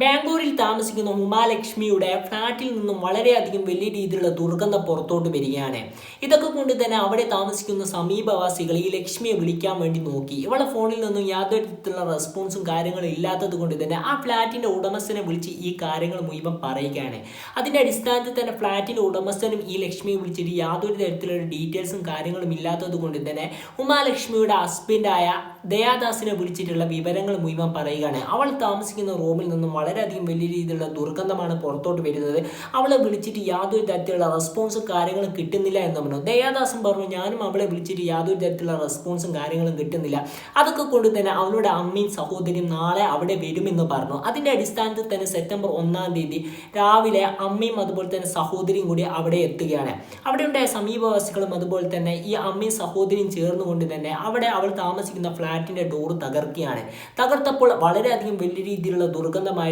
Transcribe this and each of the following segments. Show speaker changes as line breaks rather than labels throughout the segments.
ബാംഗ്ലൂരിൽ താമസിക്കുന്ന ഉമാലക്ഷ്മിയുടെ ഫ്ലാറ്റിൽ നിന്നും വളരെയധികം വലിയ രീതിയിലുള്ള ദുർഗന്ധം പുറത്തോട്ട് വരികയാണ്. ഇതൊക്കെ കൊണ്ട് തന്നെ അവിടെ താമസിക്കുന്ന സമീപവാസികൾ ഈ ലക്ഷ്മിയെ വിളിക്കാൻ വേണ്ടി നോക്കി. ഇവളെ ഫോണിൽ നിന്നും യാതൊരു തരത്തിലുള്ള റെസ്പോൺസും കാര്യങ്ങളും ഇല്ലാത്തത് കൊണ്ട് തന്നെ ആ ഫ്ലാറ്റിന്റെ ഉടമസ്ഥനെ വിളിച്ച് ഈ കാര്യങ്ങൾ മുഴുവൻ പറയുകയാണ്. അതിന്റെ അടിസ്ഥാനത്തിൽ തന്നെ ഫ്ലാറ്റിന്റെ ഉടമസ്ഥനും ഈ ലക്ഷ്മിയെ വിളിച്ചിട്ട് യാതൊരു തരത്തിലുള്ള ഡീറ്റെയിൽസും കാര്യങ്ങളും ഇല്ലാത്തത് കൊണ്ട് തന്നെ ഉമാലക്ഷ്മിയുടെ ഹസ്ബൻഡായ ദയാദാസിനെ വിളിച്ചിട്ടുള്ള വിവരങ്ങൾ മുഴുവൻ പറയുകയാണ്. അവൾ താമസിക്കുന്ന റൂമിൽ നിന്നും വളരെയധികം വലിയ രീതിയിലുള്ള ദുർഗന്ധമാണ് പുറത്തോട്ട് വരുന്നത്. അവളെ വിളിച്ചിട്ട് യാതൊരു തരത്തിലുള്ള റെസ്പോൺസും കാര്യങ്ങളും കിട്ടുന്നില്ല എന്ന് പറഞ്ഞു. ദയാദാസൻ പറഞ്ഞു ഞാനും അവളെ വിളിച്ചിട്ട് യാതൊരു തരത്തിലുള്ള റെസ്പോൺസും കാര്യങ്ങളും കിട്ടുന്നില്ല. അതൊക്കെ കൊണ്ട് തന്നെ അവളുടെ അമ്മയും സഹോദരിയും നാളെ അവിടെ വരുമെന്ന് പറഞ്ഞു. അതിന്റെ അടിസ്ഥാനത്തിൽ തന്നെ സെപ്റ്റംബർ ഒന്നാം തീയതി രാവിലെ അമ്മയും അതുപോലെ തന്നെ സഹോദരിയും കൂടി അവിടെ എത്തുകയാണ്. അവിടെ ഉണ്ടായ സമീപവാസികളും അതുപോലെ തന്നെ ഈ അമ്മയും സഹോദരിയും ചേർന്നുകൊണ്ട് തന്നെ അവിടെ അവൾ താമസിക്കുന്ന ഫ്ലാറ്റിന്റെ ഡോർ തകർക്കുകയാണ്. തകർത്തപ്പോൾ വളരെയധികം വലിയ രീതിയിലുള്ള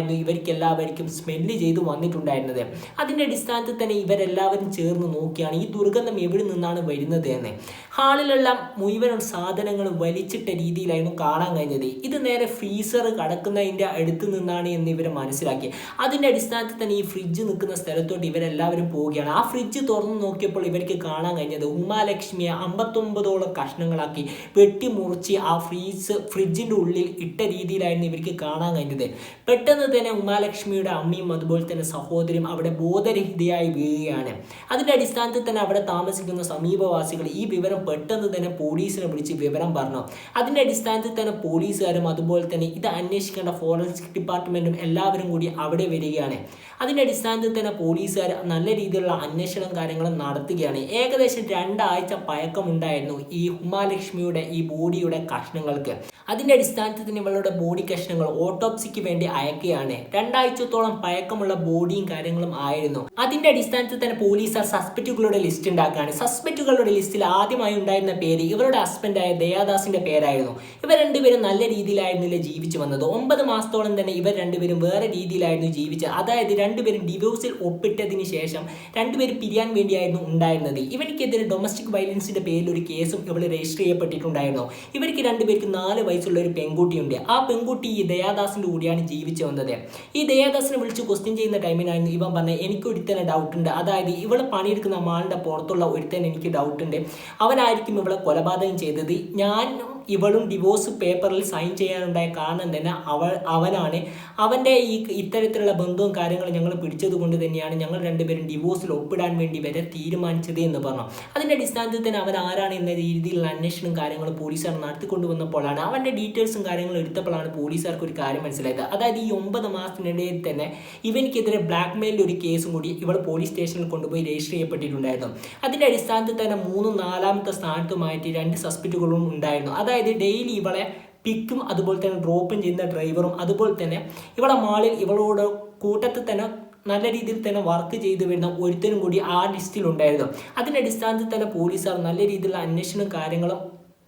ദുർഗന്ധമായിരുന്നു ഇവർക്ക് എല്ലാവർക്കും സ്മെല്ല് ചെയ്ത് വന്നിട്ടുണ്ടായിരുന്നത്. അതിന്റെ അടിസ്ഥാനത്തിൽ തന്നെ ഇവരെല്ലാവരും ചേർന്ന് നോക്കിയാണ് ഈ ദുർഗന്ധം എവിടെ നിന്നാണ് വരുന്നത് എന്ന്. ഹാളിലെല്ലാം മുഴുവൻ സാധനങ്ങൾ വലിച്ചിട്ട രീതിയിലായിരുന്നു കാണാൻ കഴിഞ്ഞത്. ഇത് നേരെ ഫ്രീസർ കടക്കുന്നതിന്റെ അടുത്ത് നിന്നാണ് എന്ന് ഇവർ മനസ്സിലാക്കി. അതിന്റെ അടിസ്ഥാനത്തിൽ തന്നെ ഈ ഫ്രിഡ്ജ് നിൽക്കുന്ന സ്ഥലത്തോട്ട് ഇവരെല്ലാവരും പോവുകയാണ്. ആ ഫ്രിഡ്ജ് തുറന്നു നോക്കിയപ്പോൾ ഇവർക്ക് കാണാൻ കഴിഞ്ഞത് ഉമാലക്ഷ്മിയെ അമ്പത്തൊമ്പതോളം കഷ്ണങ്ങളാക്കി വെട്ടിമുറിച്ച് ആ ഫ്രീസ് ഫ്രിഡ്ജിന്റെ ഉള്ളിൽ ഇട്ട രീതിയിലായിരുന്നു ഇവർക്ക് കാണാൻ കഴിഞ്ഞത്. പെട്ടെന്ന് തന്നെ ഉമാലക്ഷ്മിയുടെ അമ്മയും അതുപോലെ തന്നെ സഹോദരിയും അവിടെ ബോധരഹിതയായി വീഴുകയാണ്. അതിന്റെ അടിസ്ഥാനത്തിൽ തന്നെ അവിടെ താമസിക്കുന്ന സമീപവാസികൾ ഈ വിവരം പെട്ടെന്ന് തന്നെ പോലീസിനെ വിളിച്ച് വിവരം പറഞ്ഞു. അതിന്റെ അടിസ്ഥാനത്തിൽ തന്നെ പോലീസുകാരും അതുപോലെ തന്നെ ഇത് അന്വേഷിക്കേണ്ട ഫോറൻസിക് ഡിപ്പാർട്ട്മെന്റും എല്ലാവരും കൂടി അവിടെ വരികയാണ്. അതിന്റെ അടിസ്ഥാനത്തിൽ തന്നെ പോലീസുകാർ നല്ല രീതിയിലുള്ള അന്വേഷണം കാര്യങ്ങളും നടത്തുകയാണ്. ഏകദേശം രണ്ടാഴ്ച പഴക്കമുണ്ടായിരുന്നു ഈ ഉമാലക്ഷ്മിയുടെ ഈ ബോഡിയുടെ കഷ്ണങ്ങൾക്ക്. അതിന്റെ അടിസ്ഥാനത്തിൽ തന്നെ ഇവളുടെ ബോഡി കഷ്ണങ്ങൾ ഓട്ടോപ്സിക്ക് വേണ്ടി അയക്കുകയാണ്. രണ്ടാഴ്ചത്തോളം പഴക്കമുള്ള ബോഡിയും കാര്യങ്ങളും ആയിരുന്നു. അതിന്റെ അടിസ്ഥാനത്തിൽ തന്നെ പോലീസ് ആ സസ്പെക്റ്റുകളുടെ ലിസ്റ്റ് ഉണ്ടാക്കുകയാണ്. സസ്പെക്റ്റുകളുടെ ലിസ്റ്റിൽ ആദ്യമായി ഉണ്ടായിരുന്ന പേര് ഇവരുടെ ഹസ്ബൻഡായ ദയാദാസിന്റെ പേരായിരുന്നു. ഇവർ രണ്ടുപേരും നല്ല രീതിയിലായിരുന്നില്ല ജീവിച്ചു വന്നത്. ഒമ്പത് മാസത്തോളം തന്നെ ഇവർ രണ്ടുപേരും വേറെ രീതിയിലായിരുന്നു ജീവിച്ചത്. അതായത് രണ്ടുപേരും ഡിവോഴ്സിൽ ഒപ്പിട്ടതിന് ശേഷം രണ്ടുപേരും പിരിയാൻ വേണ്ടിയായിരുന്നു ഉണ്ടായിരുന്നത്. ഇവനിക്കെതിരെ ഡൊമസ്റ്റിക് വയലൻസിന്റെ പേരിൽ ഒരു കേസും ഇവൾ രജിസ്റ്റർ ചെയ്യപ്പെട്ടിട്ടുണ്ടായിരുന്നു. ഇവർക്ക് രണ്ടുപേർക്ക് നാല് വയസ്സുള്ള ഒരു പെൺകുട്ടിയുണ്ട്. ആ പെൺകുട്ടി ഈ ദയാദാസിന്റെ കൂടിയാണ് ജീവിച്ചു വന്നത്. ഈ ദേവദാസിനെ വിളിച്ച് ക്വസ്റ്റ്യൻ ചെയ്യുന്ന ടൈമിനായിരുന്നു ഇവൻ പറഞ്ഞത് എനിക്ക് ഒരുത്തനെ ഡൗട്ട് ഉണ്ട്. അതായത് ഇവളെ പണിയെടുക്കുന്ന ആളുടെ പുറത്തുള്ള ഒരുത്തനെ എനിക്ക് ഡൗട്ട് ഉണ്ട്. അവനായിരിക്കും ഇവളെ കൊലപാതകം ചെയ്തത്. ഞാൻ ഇവളും ഡിവോഴ്സ് പേപ്പറിൽ സൈൻ ചെയ്യാനുണ്ടായ കാരണം തന്നെ അവൾ അവനാണ്. അവന്റെ ഈ ഇത്തരത്തിലുള്ള ബന്ധവും കാര്യങ്ങളും ഞങ്ങൾ പിടിച്ചത് കൊണ്ട് തന്നെയാണ് ഞങ്ങൾ രണ്ടുപേരും ഡിവോഴ്സിൽ ഒപ്പിടാൻ വേണ്ടി വരെ തീരുമാനിച്ചത് എന്ന് പറഞ്ഞു. അതിന്റെ അടിസ്ഥാനത്തിൽ തന്നെ അവൻ ആരാണ് എന്ന രീതിയിലുള്ള അന്വേഷണം കാര്യങ്ങളും പോലീസുകാർ നടത്തിക്കൊണ്ടുവന്നപ്പോഴാണ് അവന്റെ ഡീറ്റെയിൽസും കാര്യങ്ങളും എടുത്തപ്പോഴാണ് പോലീസുകാർക്ക് ഒരു കാര്യം മനസ്സിലായത്. അതായത് ഈ ഒമ്പത് മാസത്തിനിടയിൽ തന്നെ ഇവനിക്കെതിരെ ബ്ലാക്ക് മെയിലിന്റെ ഒരു കേസും കൂടി ഇവൾ പോലീസ് സ്റ്റേഷനിൽ കൊണ്ടുപോയി രജിസ്റ്റർ ചെയ്യപ്പെട്ടിട്ടുണ്ടായിരുന്നു. അതിന്റെ അടിസ്ഥാനത്തിൽ തന്നെ മൂന്നും നാലാമത്തെ സ്ഥാനത്തുമായിട്ട് രണ്ട് സസ്പെക്റ്റുകളും ഉണ്ടായിരുന്നു. അതായത് ഡെയിലി ഇവളെ പിക്കും അതുപോലെ തന്നെ ഡ്രോപ്പും ചെയ്യുന്ന ഡ്രൈവറും അതുപോലെ തന്നെ ഇവളെ മാളിൽ ഇവളോട് കൂട്ടത്തിൽ തന്നെ നല്ല രീതിയിൽ തന്നെ വർക്ക് ചെയ്തു വരുന്ന ഒരുത്തരും കൂടി ആ ലിസ്റ്റിൽ ഉണ്ടായിരുന്നു. അതിന്റെ അടിസ്ഥാനത്തിൽ തന്നെ പോലീസുകാർ നല്ല രീതിയിലുള്ള അന്വേഷണം കാര്യങ്ങളും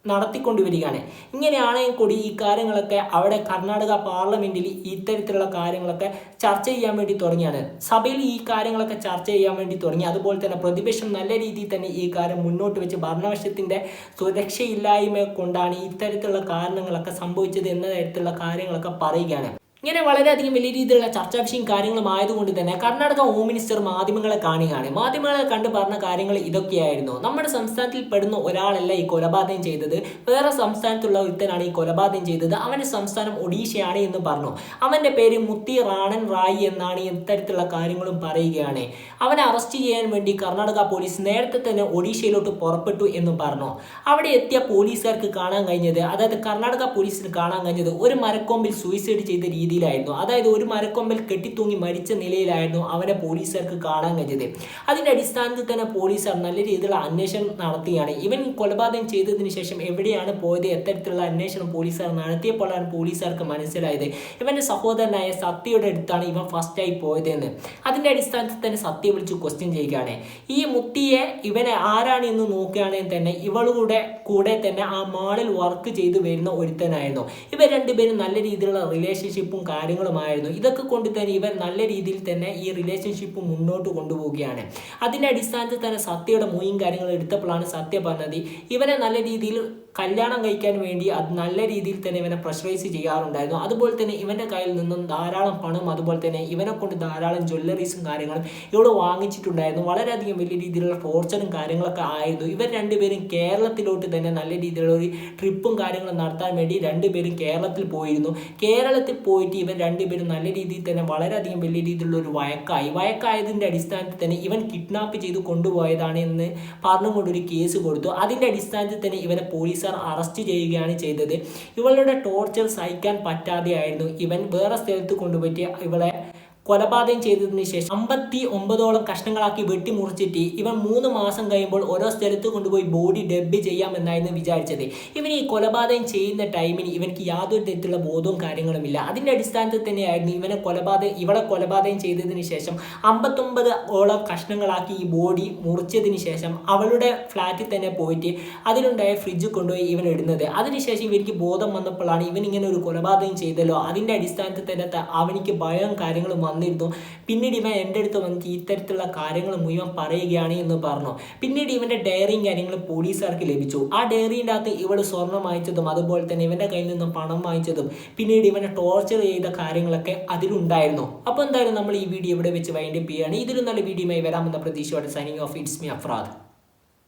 നടത്തിക്കൊണ്ടുവരികയാണ്. ഇങ്ങനെയാണെങ്കിൽ കൂടി ഈ കാര്യങ്ങളൊക്കെ അവിടെ കർണാടക പാർലമെന്റിൽ ഇത്തരത്തിലുള്ള കാര്യങ്ങളൊക്കെ ചർച്ച ചെയ്യാൻ വേണ്ടി തുടങ്ങിയാണ് സഭയിൽ ഈ കാര്യങ്ങളൊക്കെ ചർച്ച ചെയ്യാൻ വേണ്ടി തുടങ്ങി. അതുപോലെ തന്നെ പ്രതിപക്ഷം നല്ല രീതിയിൽ തന്നെ ഈ കാര്യം മുന്നോട്ട് വെച്ച് ഭരണപക്ഷത്തിന്റെ സുരക്ഷയില്ലായ്മ കൊണ്ടാണ് ഇത്തരത്തിലുള്ള കാരണങ്ങളൊക്കെ സംഭവിച്ചത് എന്ന തരത്തിലുള്ള കാര്യങ്ങളൊക്കെ പറയുകയാണ്. ഇങ്ങനെ വളരെയധികം വലിയ രീതിയിലുള്ള ചർച്ചാ വിഷയം കാര്യങ്ങളും ആയതുകൊണ്ട് തന്നെ കർണാടക ഹോം മിനിസ്റ്റർ മാധ്യമങ്ങളെ കാണുകയാണ്. മാധ്യമങ്ങളെ കണ്ട് പറഞ്ഞ കാര്യങ്ങൾ ഇതൊക്കെയായിരുന്നു. നമ്മുടെ സംസ്ഥാനത്തിൽ പെടുന്ന ഒരാളല്ല ഈ കൊലപാതകം ചെയ്തത്. വേറെ സംസ്ഥാനത്തുള്ള ഒരുത്തനാണ് ഈ കൊലപാതകം ചെയ്തത്. അവന്റെ സംസ്ഥാനം ഒഡീഷയാണ് എന്ന് പറഞ്ഞു. അവന്റെ പേര് മുത്തി റാണൻ റായി എന്നാണ് ഇത്തരത്തിലുള്ള കാര്യങ്ങളും പറയുകയാണ്. അവനെ അറസ്റ്റ് ചെയ്യാൻ വേണ്ടി കർണാടക പോലീസ് നേരത്തെ തന്നെ ഒഡീഷയിലോട്ട് പുറപ്പെട്ടു എന്ന് പറഞ്ഞു. അവിടെ എത്തിയ പോലീസുകാർക്ക് കാണാൻ കഴിഞ്ഞത് അതായത് കർണാടക പോലീസിന് കാണാൻ കഴിഞ്ഞത് ഒരു മരക്കൊമ്പിൽ സൂയിസൈഡ് ചെയ്ത രീതിയിലായിരുന്നു. അതായത് ഒരു മരക്കൊമ്പിൽ കെട്ടിത്തൂങ്ങി മരിച്ച നിലയിലായിരുന്നു അവനെ പോലീസുകാർക്ക് കാണാൻ കഴിഞ്ഞത്. അതിന്റെ അടിസ്ഥാനത്തിൽ തന്നെ പോലീസുകാർ നല്ല രീതിയിലുള്ള അന്വേഷണം നടത്തിയാണ്. ഇവൻ കൊലപാതകം ചെയ്തതിന് ശേഷം എവിടെയാണ് പോയത്? എത്തരത്തിലുള്ള അന്വേഷണം പോലീസുകാർ നടത്തിയപ്പോഴാണ് പോലീസുകാർക്ക് മനസ്സിലായത്. ഇവന്റെ സഹോദരനായ സത്യയുടെ അടുത്താണ് ഇവൻ ഫസ്റ്റായി പോയതെന്ന്. അതിന്റെ അടിസ്ഥാനത്തിൽ തന്നെ സത്യ വിളിച്ച് ക്വസ്റ്റ്യൻ ചെയ്യുകയാണ്. ഈ മുത്തിയെ ഇവനെ ആരാണ് എന്ന് നോക്കുകയാണെങ്കിൽ തന്നെ ഇവളുടെ കൂടെ തന്നെ ആ മാളിൽ വർക്ക് ചെയ്തു വരുന്ന ഒരുത്തനായിരുന്നു. ഇവർ രണ്ടുപേരും നല്ല രീതിയിലുള്ള റിലേഷൻഷിപ്പും കാര്യങ്ങളുമായിരുന്നു. ഇതൊക്കെ കൊണ്ട് തന്നെ ഇവർ നല്ല രീതിയിൽ തന്നെ ഈ റിലേഷൻഷിപ്പ് മുന്നോട്ട് കൊണ്ടുപോവുകയാണ്. അതിന്റെ അടിസ്ഥാനത്തിൽ തന്നെ സത്യയുടെ മൂയും കാര്യങ്ങളും എടുത്തപ്പോഴാണ് സത്യ പറഞ്ഞത്. ഇവനെ നല്ല രീതിയിൽ കല്യാണം കഴിക്കാൻ വേണ്ടി അത് നല്ല രീതിയിൽ തന്നെ ഇവനെ പ്രഷറൈസ് ചെയ്യാറുണ്ടായിരുന്നു. അതുപോലെ തന്നെ ഇവന്റെ കയ്യിൽ നിന്നും ധാരാളം പണം അതുപോലെ തന്നെ ഇവനെ കൊണ്ട് ധാരാളം ജ്വല്ലറീസും കാര്യങ്ങളും ഇവിടെ വാങ്ങിച്ചിട്ടുണ്ടായിരുന്നു. വളരെയധികം വലിയ രീതിയിലുള്ള ടോർച്ചറും കാര്യങ്ങളൊക്കെ ആയിരുന്നു. ഇവർ രണ്ടുപേരും കേരളത്തിലോട്ട് തന്നെ നല്ല രീതിയിലുള്ള ഒരു ട്രിപ്പും കാര്യങ്ങളും നടത്താൻ വേണ്ടി രണ്ടുപേരും കേരളത്തിൽ പോയിരുന്നു. കേരളത്തിൽ പോയിട്ട് ഇവർ രണ്ടുപേരും നല്ല രീതിയിൽ തന്നെ വളരെയധികം വലിയ രീതിയിലുള്ള ഒരു വഴക്കായി. വഴക്കായതിന്റെ അടിസ്ഥാനത്തിൽ തന്നെ ഇവൻ കിഡ്നാപ്പ് ചെയ്ത് കൊണ്ടുപോയതാണ് എന്ന് പറഞ്ഞുകൊണ്ടൊരു കേസ് കൊടുത്തു. അതിന്റെ അടിസ്ഥാനത്തിൽ തന്നെ ഇവനെ അറസ്റ്റ് ചെയ്യുകയാണ് ചെയ്തത്. ഇവളുടെ ടോർച്ചർ സഹിക്കാൻ പറ്റാതെയായിരുന്നു. ഇവൻ വേറെ സ്ഥലത്ത് കൊണ്ടുപോയിട്ട് ഇവളെ കൊലപാതകം ചെയ്തതിന് ശേഷം അമ്പത്തി ഒമ്പതോളം കഷ്ണങ്ങളാക്കി വെട്ടിമുറിച്ചിട്ട് ഇവൻ മൂന്ന് മാസം കഴിയുമ്പോൾ ഓരോ സ്ഥലത്ത് കൊണ്ടുപോയി ബോഡി ഡബ്ബ് ചെയ്യാമെന്നായിരുന്നു വിചാരിച്ചത്. ഇവൻ ഈ കൊലപാതകം ചെയ്യുന്ന ടൈമിന് ഇവനക്ക് യാതൊരു തരത്തിലുള്ള ബോധവും കാര്യങ്ങളുമില്ല അതിന്റെ അടിസ്ഥാനത്തിൽ തന്നെയായിരുന്നു ഇവനെ കൊലപാതകം ഇവളെ കൊലപാതകം ചെയ്തതിന് ശേഷം അമ്പത്തൊമ്പത് ഓളം കഷ്ണങ്ങളാക്കി ഈ ബോഡി മുറിച്ചതിന് ശേഷം അവളുടെ ഫ്ലാറ്റിൽ തന്നെ പോയിട്ട് അതിലുണ്ടായ ഫ്രിഡ്ജ് കൊണ്ടുപോയി ഇവൻ ഇടുന്നത്. അതിനുശേഷം ഇവർക്ക് ബോധം വന്നപ്പോഴാണ് ഇവൻ ഇങ്ങനെ ഒരു കൊലപാതകം ചെയ്തല്ലോ. അതിന്റെ അടിസ്ഥാനത്തിൽ തന്നെ അവനിക്ക് ഭയവും കാര്യങ്ങളും വന്നിരുന്നു. പിന്നീട് ഇവൻ എന്റെ അടുത്ത് വന്നിട്ട് ഇത്തരത്തിലുള്ള കാര്യങ്ങൾ മുഴുവൻ പറയുകയാണ് എന്ന് പറഞ്ഞു. പിന്നീട് ഇവന്റെ ഡയറിയും കാര്യങ്ങളും പോലീസുകാർക്ക് ലഭിച്ചു. ആ ഡയറിന്റെ അകത്ത് ഇവൾ സ്വർണം വാങ്ങിച്ചതും അതുപോലെ തന്നെ ഇവന്റെ കയ്യിൽ നിന്നും പണം വാങ്ങിച്ചതും പിന്നീട് ഇവനെ ടോർച്ചർ ചെയ്ത കാര്യങ്ങളൊക്കെ അതിലുണ്ടായിരുന്നു. അപ്പോൾ എന്തായാലും നമ്മൾ ഈ വീഡിയോ ഇവിടെ വെച്ച് വൈൻഡപ്പ് ചെയ്യുകയാണ്. ഇതിലും നല്ല വീഡിയോയുമായി വരാമെന്ന പ്രതീക്ഷയോടെ signing off it's me Afrad